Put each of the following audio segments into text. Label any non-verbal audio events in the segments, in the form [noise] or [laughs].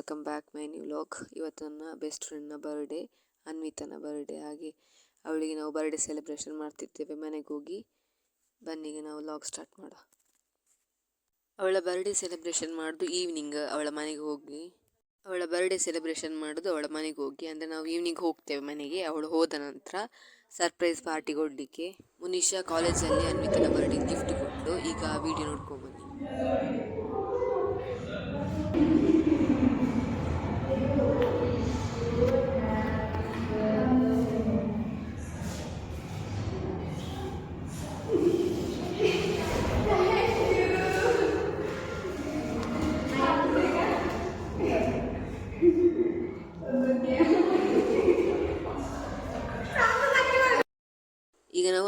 Welcome back my new log ಇವತ್ತು ನನ್ನ best ಫ್ರೆಂಡ್ನ ಬರ್ಡೇ ಅನ್ವಿತನ ಬರ್ಡೇ ಹಾಗೆ ಅವಳಿಗೆ ನಾವು ಬರ್ಡೇ ಸೆಲೆಬ್ರೇಷನ್ ಮಾಡ್ತಿರ್ತೇವೆ. ಮನೆಗೆ ಹೋಗಿ ಬನ್ನಿಗೆ ನಾವು ಲಾಗ್ ಸ್ಟಾರ್ಟ್ ಮಾಡುವ ಅವಳ ಬರ್ಡೇ ಸೆಲೆಬ್ರೇಷನ್ ಮಾಡೋದು ಈವ್ನಿಂಗ್ ಅವಳ ಮನೆಗೆ ಹೋಗಿ. ಅವಳ ಬರ್ಡೇ ಸೆಲೆಬ್ರೇಷನ್ ಮಾಡೋದು ಅವಳ ಮನೆಗೆ ಹೋಗಿ. ಅಂದರೆ ನಾವು ಈವ್ನಿಂಗ್ ಹೋಗ್ತೇವೆ ಮನೆಗೆ. ಅವಳು ಹೋದ ನಂತರ ಸರ್ಪ್ರೈಸ್ ಪಾರ್ಟಿ ಕೊಡಲಿಕ್ಕೆ. ಮುನಿಷಾ ಕಾಲೇಜಲ್ಲಿ ಅನ್ವಿತನ ಬರ್ಡೇ ಗಿಫ್ಟ್ ಕೊಟ್ಟು ಈಗ ವಿಡಿಯೋ ನೋಡ್ಕೊಂಬನ್ನಿ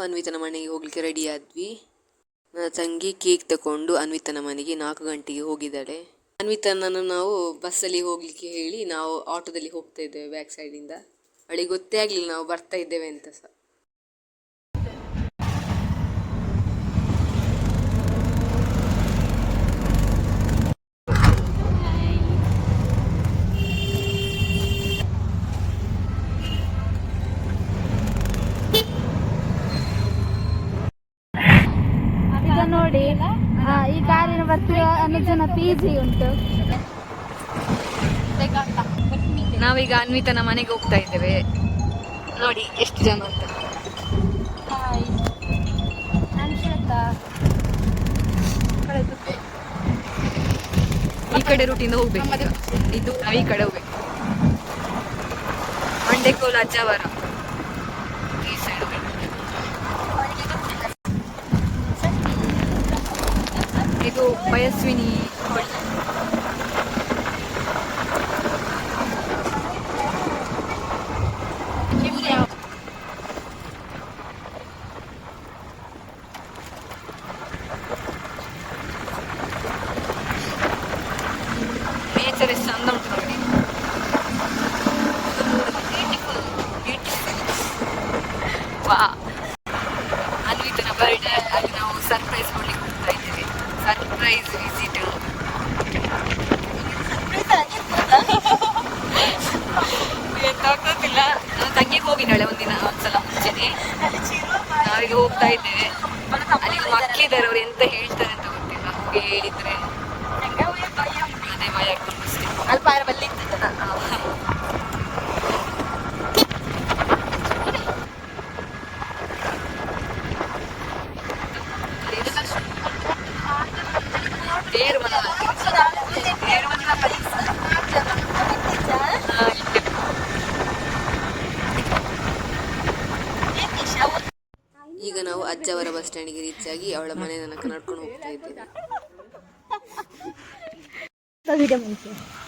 ಅನ್ವಿತನ ಮನೆಗೆ ಹೋಗ್ಲಿಕ್ಕೆ ರೆಡಿ ಆದ್ವಿ. ನನ್ನ ತಂಗಿ ಕೇಕ್ ತಗೊಂಡು ಅನ್ವಿತನ ಮನೆಗೆ ನಾಲ್ಕು ಗಂಟೆಗೆ ಹೋಗಿದ್ದಾಳೆ. ಅನ್ವಿತನನ್ನು ನಾವು ಬಸ್ಸಲ್ಲಿ ಹೋಗ್ಲಿಕ್ಕೆ ಹೇಳಿ ನಾವು ಆಟೋದಲ್ಲಿ ಹೋಗ್ತಾ ಇದ್ದೇವೆ ಬ್ಯಾಕ್ ಸೈಡಿಂದ ಅವಳಿಗೆ ಗೊತ್ತೇ ಆಗಲಿಲ್ಲ, ನಾವು ಬರ್ತಾ ಇದ್ದೇವೆ ಅಂತ ಸಹ ಈಗ ನೋಡಿ ಆ, ಈ ಕಾರಿನ ಬರ್ತಿರುವ ಅನುಜನ ಪಿ ಜಿ ಉಂಟು. ನಾವೀಗ ಅನ್ವಿತನ ಮನೆಗೆ ಹೋಗ್ತಾ ಇದ್ದೇವೆ. ನೋಡಿ ಎಷ್ಟು ಜನ ಅಂತ. ಈ ಕಡೆ ರೂಟಿಂದ ಹೋಗ್ಬೇಕು. ಇದು ನಾವು ಈ ಕಡೆ ಹೋಗ್ಬೇಕು. Mandekol Ajjavara Payaswini surprise visitor. ಗೊತ್ತಿಲ್ಲ ನನ್ನ ತಂಗಿಗೆ ಹೋಗಿದ್ದಾಳೆ ಒಂದಿನ, ಒಂದ್ಸಲ ಮುಂಚೆನೆ. ನಾವೀಗ ಹೋಗ್ತಾ ಇದ್ದೇವೆ. ಅಲ್ಲಿ ಮಕ್ಕಿದ್ದಾರೆ ಅವ್ರು ಎಂತ ಹೇಳ್ತಾರೆ ಅಂತ ಗೊತ್ತಿಲ್ಲ ಹೋಗಿ ಹೇಳಿದ್ರೆ ಅದೇ ಭಯ ಆಗ್ತದೆ ಅಷ್ಟೇ ಅಲ್ಪ ಬಲ್ಲಿ ತೇರು ಮನ ತೇರು ಮನ ಈಗ ನಾವು ಅಜ್ಜವರ ಬಸ್ ಸ್ಟ್ಯಾಂಡಿಗೆ ರೀಚ್ ಆಗಿ ಅವಳ ಮನೆ ತನಕ ನಡ್ಕೊಂಡು ಹೋಗ್ತಾ ಇದ್ದೇನೆ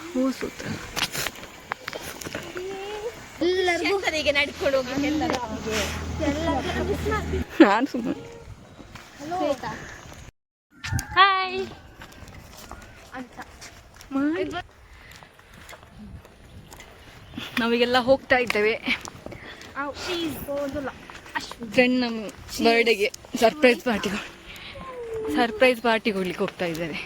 ಹೂ ಸೂತ್ರ ಎಲ್ಲರಿಗೂ ನಡ್ಕೊಂಡು ನಾನು ಸುಮ್ಮನೆ ಹಾಯ್ ನಾವೀಗೆಲ್ಲ ಹೋಗ್ತಾ ಇದ್ದೇವೆ. ಫ್ರೆಂಡ್ ನಮ್ಮ ಬರ್ಡೇಗೆ ಸರ್ಪ್ರೈಸ್ ಪಾರ್ಟಿ ಸರ್ಪ್ರೈಸ್ ಪಾರ್ಟಿ ಕೊಡ್ಲಿಕ್ಕೆ ಹೋಗ್ತಾ ಇದ್ದಾರೆ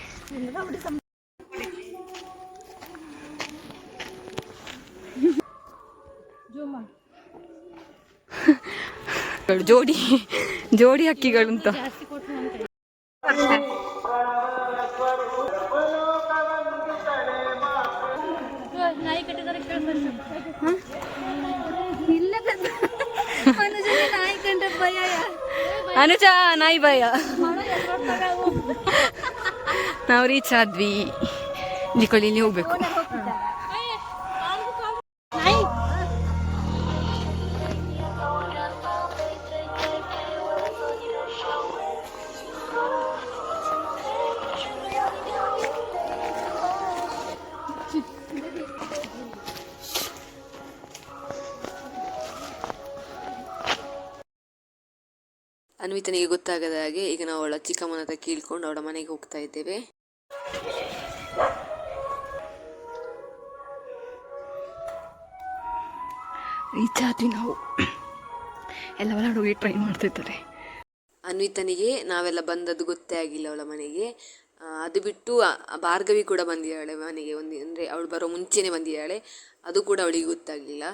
[laughs] ಜೋಡಿ ಜೋಡಿ ಹಕ್ಕಿಗಳು ಅಂತ ನಾಯಿ ಕಟ್ಟಿದರೆ ಇಲ್ಲ ಅನುಜನ ನಾಯಿ ಕಂಡ್ರೆ ಭಯ ಅನುಜ ನಾಯಿ ಭಯ. ನಾವು ರೀಚ್ ಆದ್ವಿ. ಇಲ್ಲಿ ಹೋಗ್ಬೇಕು. ಅನ್ವಿತನಿಗೆ ಗೊತ್ತಾಗದ ಹಾಗೆ ಈಗ ನಾವು ಅವಳ ಚಿಕ್ಕಮ್ಮನ ಹತ್ರ ಕೀಳ್ಕೊಂಡು ಅವಳ ಮನೆಗೆ ಹೋಗ್ತಾ ಇದ್ದೇವೆ. ರೀಚ್ ಆದ್ವಿ ನಾವು. ಎಲ್ಲ ಹುಡುಗಿ ಹೋಗಿ ಟ್ರೈ ಮಾಡ್ತಿದ್ದಾರೆ. ಅನ್ವಿತನಿಗೆ ನಾವೆಲ್ಲ ಬಂದದ್ದು ಗೊತ್ತೇ ಆಗಿಲ್ಲ ಅವಳ ಮನೆಗೆ. ಅದು ಬಿಟ್ಟು ಭಾರ್ಗವಿ ಕೂಡ ಬಂದಿದ್ದಾಳೆ ಮನೆಗೆ. ಒಂದು ಅಂದರೆ ಅವಳು ಬರೋ ಮುಂಚೆನೇ ಬಂದಿದ್ದಾಳೆ. ಅದು ಕೂಡ ಅವಳಿಗೆ ಗೊತ್ತಾಗಲಿಲ್ಲ.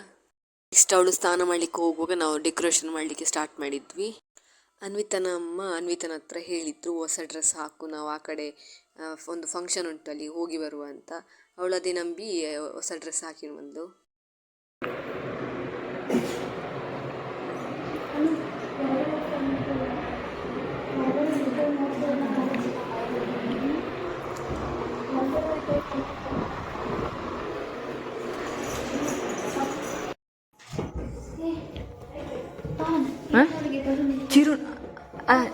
ನೆಕ್ಸ್ಟ್ ಅವಳು ಸ್ನಾನ ಮಾಡಲಿಕ್ಕೆ ಹೋಗುವಾಗ ನಾವು ಡೆಕೋರೇಷನ್ ಮಾಡಲಿಕ್ಕೆ ಸ್ಟಾರ್ಟ್ ಮಾಡಿದ್ವಿ. ಅನ್ವಿತನ ಅಮ್ಮ ಅನ್ವಿತನ ಹತ್ರ ಹೇಳಿದ್ರು, ಹೊಸ ಡ್ರೆಸ್ ಹಾಕು, ನಾವು ಆ ಕಡೆ ಒಂದು ಫಂಕ್ಷನ್ ಉಂಟು ಅಲ್ಲಿ, ಹೋಗಿ ಬರುವ ಅಂತ. ಅವಳು ಅದೇ ನಂಬಿ, ಹೊಸ ಡ್ರೆಸ್ ಹಾಕಿ ಬಂದು. 哎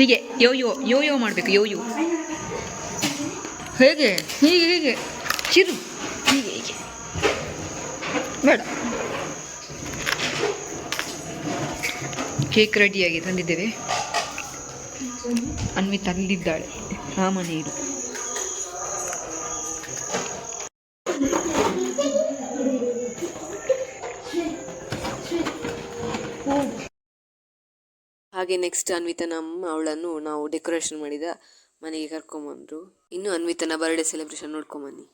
ಹೀಗೆ ಯೋ ಯೋ ಯೋ ಯೋ ಮಾಡಬೇಕು ಯೋ ಯೋ ಹೇಗೆ, ಹೀಗೆ ಹೀಗೆ. ಚಿರು, ಹೀಗೆ ಹೀಗೆ. ಬೇಡ. ಕೇಕ್ ರೆಡಿಯಾಗಿ ತಂದಿದ್ದೇವೆ. ಅನ್ವಿತ್ ಅಲ್ಲಿದ್ದಾಳೆ. ಆ ಮನೆಯಲ್ಲಿ ಹಾಗೆ ನೆಕ್ಸ್ಟ್ ಅನ್ವಿತನ ಅಮ್ಮ ಅವಳನ್ನು ನಾವು ಡೆಕೋರೇಷನ್ ಮಾಡಿದ ಮನೆಗೆ ಕರ್ಕೊಂಬಂದರು ಇನ್ನು ಅನ್ವಿತನ ಬರ್ಡೇ ಸೆಲೆಬ್ರೇಷನ್ ನೋಡ್ಕೊಂಬನ್ನಿ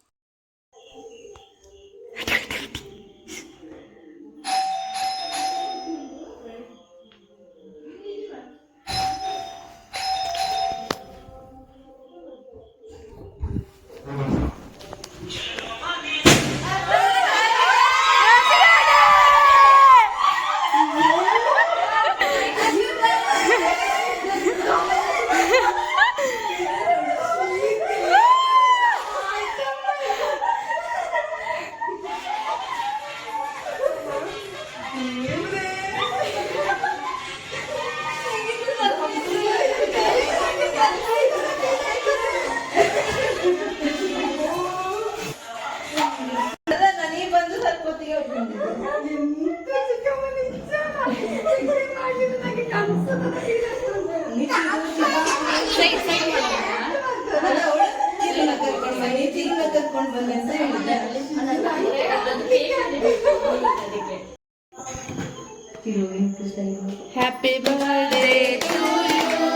Happy birthday to you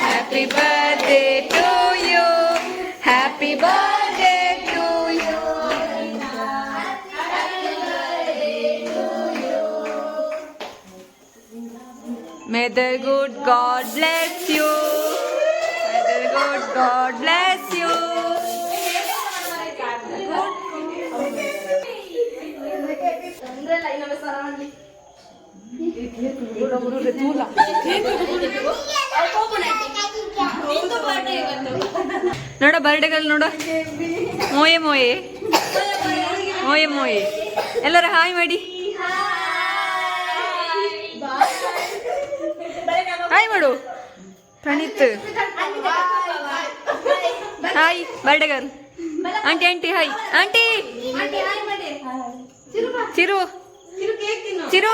happy birthday to you happy birthday to you May the good God bless you. May the good God bless you. ನೋಡ ಬರ್ಡೇಗಳು ನೋಡ. ಮೋಯೆ ಮೋಯೆ. ಮೋಯೆ ಮೋಯೆ. ಎಲ್ಲರ ಹಾಯ್ ಮಾಡಿ. ಹಾಯ್ ಮಾಡು. Praneeth. Hi birthday girl. Aunty aunty hi. Aunty. Chiru. Chiru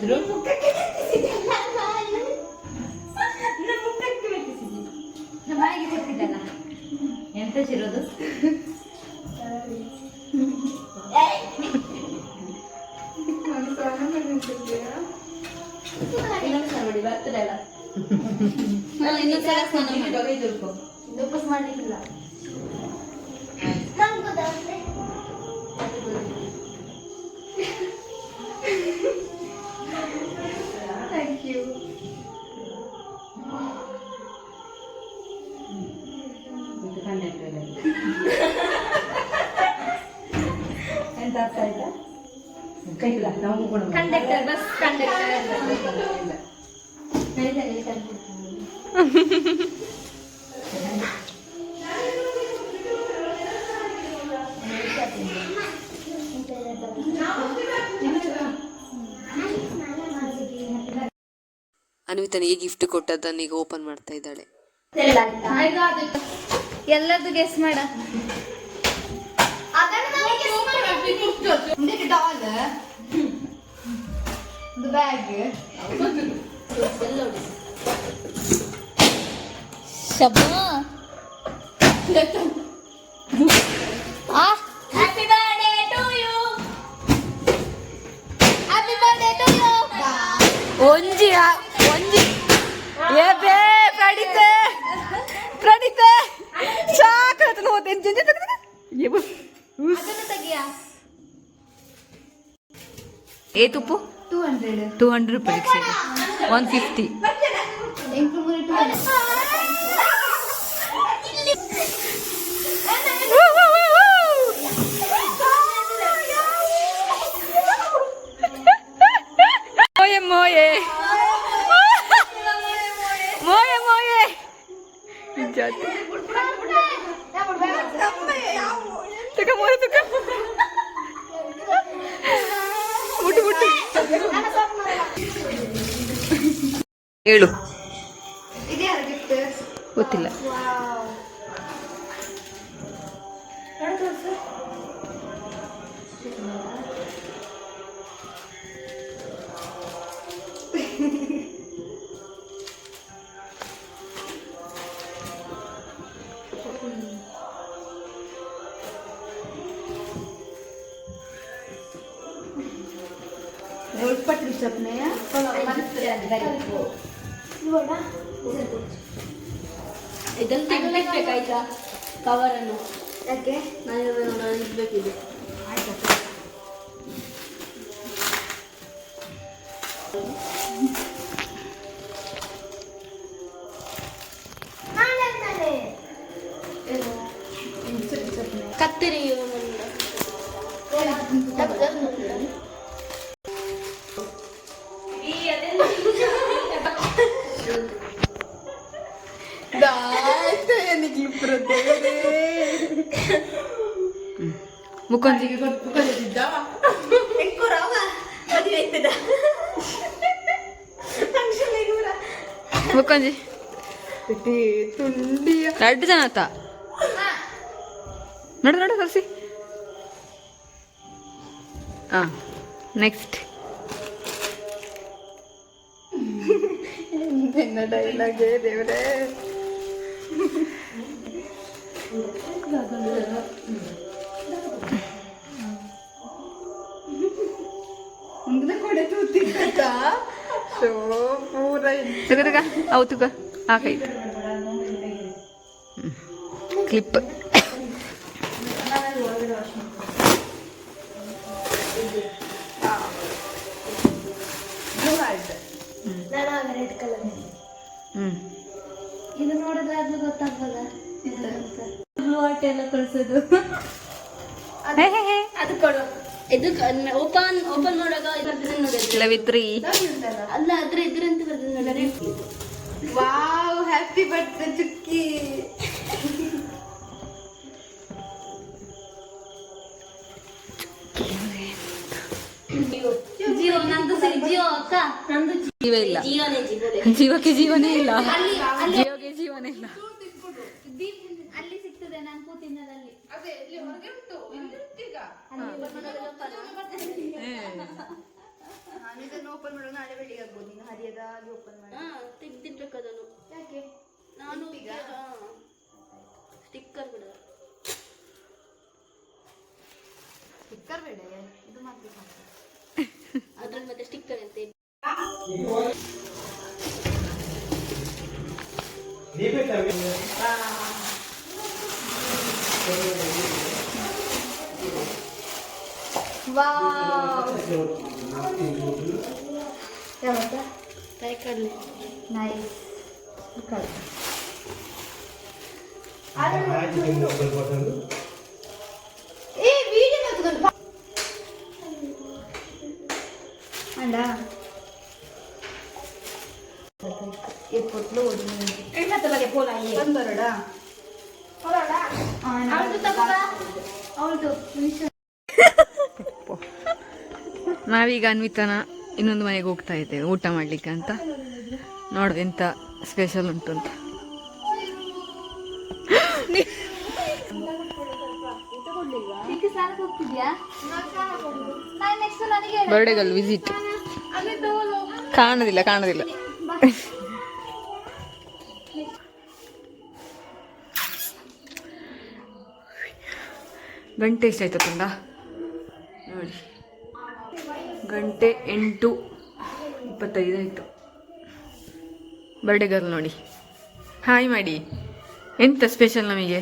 Pedro. ಎಂತ ಅರ್ಥ ಆಯ್ತಾ? ಕೈಲ ನಾವು ಕೂಡ ಕಂಡಕ್ಟರ್ ಬಸ್ ಕಂಡಕ್ಟರ್ ಅನ್ವಿತನಿಗೆ ಗಿಫ್ಟ್ ಕೊಟ್ಟದ್ದನ್ನ ಈಗ ಓಪನ್ ಮಾಡ್ತಾ ಇದ್ದಾಳೆ. ಎಲ್ಲದು ಗೆಸ್ ಮಾಡ. ಬ್ಯಾಗ್ ಶಬ್ಬ ಏ ತುಪ್ಪು? Two hundred two hundred rupees one fifty ಕವರನ್ನು ಯಾಕೆ? ನಾನು ನಾನು ಆಯ್ತು? ಕತ್ತರಿ ಮುಖಂಜಿಗೆ ಮುಖಂಜಿ ಎರಡು ಜನ ಆತ ನೋಡು ನೋಡು ಕಲಸಿ ಹಾಂ ನೆಕ್ಸ್ಟ್ ಡೈಲಾಗೆ ದೇವರೇ. ತೂತಿದ್ದ ಶೋ ಪೂರ ತುಗ ತುಗ ಅವು ತುಗ ಹಾಕೈತೆ ಕ್ಲಿಪ್ ಹ್ಞೂ ಇದು ನೋಡಿದ್ರೆ ಅದು ಗೊತ್ತಾಗ್ತದ ಬ್ಲೂ ಆರ್ಟ್ ಎಲ್ಲ ಕಳಿಸೋದು ಹೇ ಹೇ ಹೇ ಅದು ಕೊಡು ಇದು ಓಪನ್ ಓಪನ್ ಮಾಡುವಾಗ ಬರ್ತಿದೆ ನೋಡಿ ಲವಿತ್ರಿ ಅಲ್ಲ ಅದ್ರ ಇದ್ರಂತ ಬರ್ತದೆ ನೋಡ್ರಿ ವಾವ್ ಹ್ಯಾಪಿ ಬರ್ತ್ಡೇ ಚುಕ್ಕಿ. ಜೀವ ಇಲ್ಲ. ಜೀವಕ್ಕೆ ಜೀವನೇ ಇಲ್ಲ. ಜೀವಕ್ಕೆ ಜೀವನೇ ಇಲ್ಲ. ಅಲ್ಲಿ ಸಿಗ್ತದೆ ನಾನು ಕೂತಿನಲ್ಲಿ ನಾನು ಇದನ್ನು ಓಪನ್ ಮಾಡೋಣ ನಾಳೆ ಬೆಳಿಗ್ಗೆ ಆಗ್ಬೋದು ನೀನು ಹರಿಯದಾಗಿ ಓಪನ್ ಮಾಡಿ ಹಾಂ ತೆಗ್ದಿಡ್ಬೇಕು ಅದನ್ನು ಯಾಕೆ ನಾನು ಈಗ ಸ್ಟಿಕ್ಕರ್ ಬಿಡ ಸ್ಟಿಕ್ಕರ್ ಬೇಡ ಇದು ಮಾತ್ರ ಸಾಕು ಅದ್ರಲ್ಲಿ ಮತ್ತೆ ಸ್ಟಿಕ್ಕರ್ ಅಂತ ವಾವ್ ಕೈಕಡ್ಲೆ ನೈಸ್ ಏ ವಿಡಿಯೋ ಅಂಡ ನಾವೀಗ ಅನ್ವಿತನ ಇನ್ನೊಂದು ಮನೆಗೆ ಹೋಗ್ತಾ ಇದ್ದೇವೆ, ಊಟ ಮಾಡಲಿಕ್ಕೆ ಅಂತ. ನೋಡು ಎಂತ ಸ್ಪೆಷಲ್ ಉಂಟು ಅಂತ. ಬರ್ಡೇಗಲ್ ವಿಸಿಟ್ ಕಾಣೋದಿಲ್ಲ ಕಾಣೋದಿಲ್ಲ. ಗಂಟೆ ಎಷ್ಟಾಯ್ತು ತುಂಬಾ ಗಂಟೆ ಎಂಟು ಇಪ್ಪತ್ತೈದು ಆಯಿತು. ಬರ್ಡೇ ಗರ್ಲ್ ನೋಡಿ. ಹಾಯ್ ಮಾಡಿ ಎಂತ ಸ್ಪೆಷಲ್ ನಮಗೆ?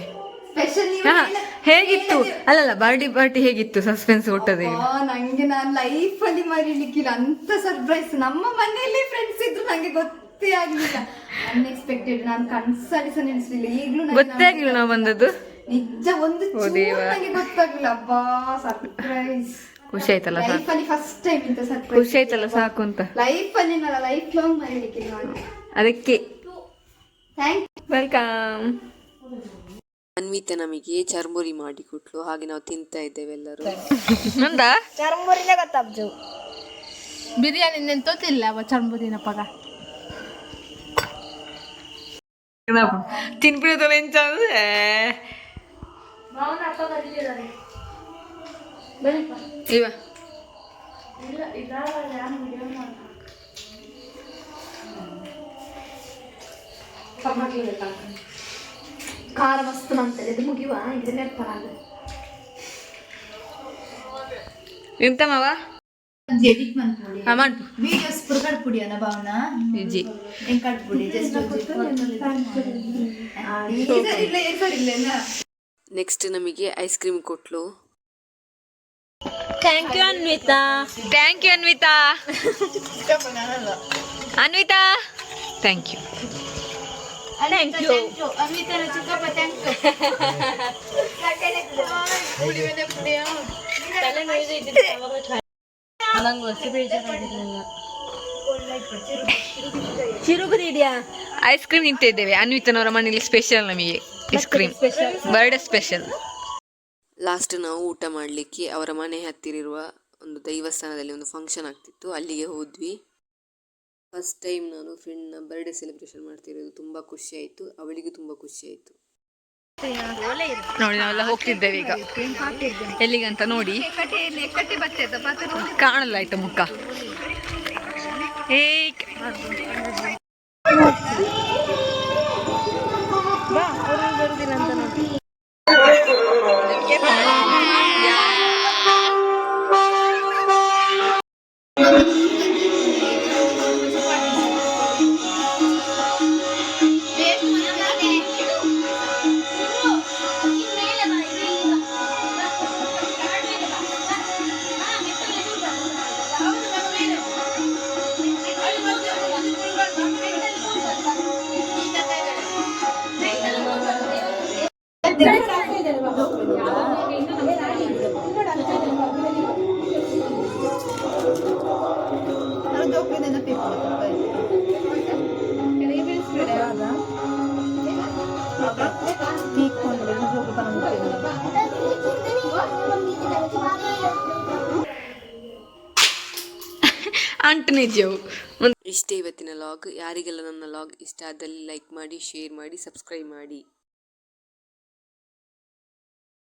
ಹೇಗಿತ್ತು? ಅಲ್ಲಲ್ಲ ಬರ್ಡೇ ಪಾರ್ಟಿ ಹೇಗಿತ್ತು ಸಸ್ಪೆನ್ಸ್ ಕೊಟ್ಟದೆ ನಂಗೆ ನಾನು ಲೈಫ್ ಅಲ್ಲಿ ಮರಿಲಿಕ್ಕಿಲ್ಲ. ಅಂತ ಸರ್ಪ್ರೈಸ್ ನಮ್ಮ ಮನೆಯಲ್ಲಿ ಫ್ರೆಂಡ್ಸ್ ಇದ್ರು ನಂಗೆ ಗೊತ್ತೇ ಆಗ್ಲಿಲ್ಲ. ಅನ್ಎಕ್ಸ್ಪೆಕ್ಟೆಡ್ ನಾನು ಕನ್ಸಲ್ಲಿ ಸಹ ನೆನೆಸ್ಲಿಲ್ಲ. ಈಗಲೂ ಗೊತ್ತೇ ಆಗಿಲ್ಲ ನಾವು ಬಂದದ್ದು? ನಿಜ ಒಂದು ಓ ಚೂರು ದೇವ. ನಂಗೆ ಗೊತ್ತಾಗ್ಲಿಲ್ಲ. ಅಬ್ಬಾ ಸರ್ಪ್ರೈಸ್ ಖುಷಿ ಆಯ್ತಲ್ಲ ಸಾಕು. ಲೈಫ್ ಅಲ್ಲಿ ಫಸ್ಟ್ ಟೈಮ್ ಇಂತ ಸರ್ಪ್ರೈಸ್ ಖುಷಿ ಆಯ್ತಲ್ಲ ಸಾಕು ಅಂತ. ಲೈಫ್ ಅಲ್ಲಿ ನಾನು ಲೈಫ್ ಲಾಂಗ್ ಮರಿಲಿಕ್ಕಿಲ್ಲ ನಾನು ಅದಕ್ಕೆ ಥ್ಯಾಂಕ್ ವೆಲ್ಕಮ್ ಅನ್ವಿತ ನಮಗೆ ಚರ್ಮುರಿ ಮಾಡಿ ಕೊಟ್ಲು. ಹಾಗೆ ನಾವು ತಿಂತಾ ಇದ್ದೇವೆ ಎಲ್ಲರೂ. ನಂದ? ಬಿರಿಯಾನಿ ನೆಂತೋತಿಲ್ಲ ಅವ ಚರ್ಮುರಿನ ಪಗ ತಿನ್ಬಿಡೋದಲ್ಲ ಎಂಚ ಅಂದ್ರೆ. ಇವ. ಖಾರ ಮಸ್ತ್ ಮಾಡ್ತಾರೆ ಇದು ಮುಗಿವ ಇದನ್ನೇ ಪರಾಗ ಎಂತ ಮಾವ? ಎಡಿಟ್ ಮಾಡ್ಕೊಳ್ಳಿ ಹಾ ಮಾಡ್ತು ವಿಡಿಯೋಸ್ ಪುರ್ಗಡ್ ಪುಡಿ ಅನ್ನ ಭಾವನ? ಎಂಕಟ್ ಪುಡಿ? ಜಸ್ಟ್ ಇಲ್ಲ ಇಲ್ಲ ಇಲ್ಲ ನೆಕ್ಸ್ಟ್ ನಮಗೆ ice cream ಕೊಟ್ಲು. Thank you Anvita thank you Anvita Anvita thank you thank you ice cream ನಿಂತಿದ್ದೇವೆ ಅನ್ವಿತನವರ ಮನೇಲಿ ಸ್ಪೆಷಲ್ ನಮಗೆ. Ice cream birthday special last ನಾವು ಊಟ ಮಾಡಲಿಕ್ಕೆ ಅವರ ಮನೆ ಹತ್ತಿರಿರುವ ಒಂದು ದೈವಸ್ಥಾನದಲ್ಲಿ ಒಂದು ಫಂಕ್ಷನ್ ಆಗ್ತಿತ್ತು. ಅಲ್ಲಿಗೆ ಹೋದ್ವಿ. ಫಸ್ಟ್ ಟೈಮ್ ನಾನು ಫ್ರೆಂಡ್ನ ಬರ್ಡೇ ಸೆಲೆಬ್ರೇಷನ್ ಮಾಡ್ತಿರೋದು ತುಂಬ ಖುಷಿ ಆಯಿತು. ಅವಳಿಗೂ ತುಂಬ ಖುಷಿ ಆಯಿತು. ನೋಡಿ, ನಾವೆಲ್ಲ ಹೋಗ್ತಿದ್ದೇವೆ ಈಗ. ಎಲ್ಲಿಗಂತ ನೋಡಿ. ಕಾಣಲ್ಲ ಆಯ್ತು ಮುಖ? ಏಯ್. ಅಂಟು ನಿಜವು ಇಷ್ಟೇ ಇವತ್ತಿನ ಲಾಗ್. ಯಾರಿಗೆಲ್ಲ ನನ್ನ ಲಾಗ್ ಇಷ್ಟ ಆದಲ್ಲಿ ಲೈಕ್ ಮಾಡಿ, ಶೇರ್ ಮಾಡಿ, ಸಬ್ಸ್ಕ್ರೈಬ್ ಮಾಡಿ.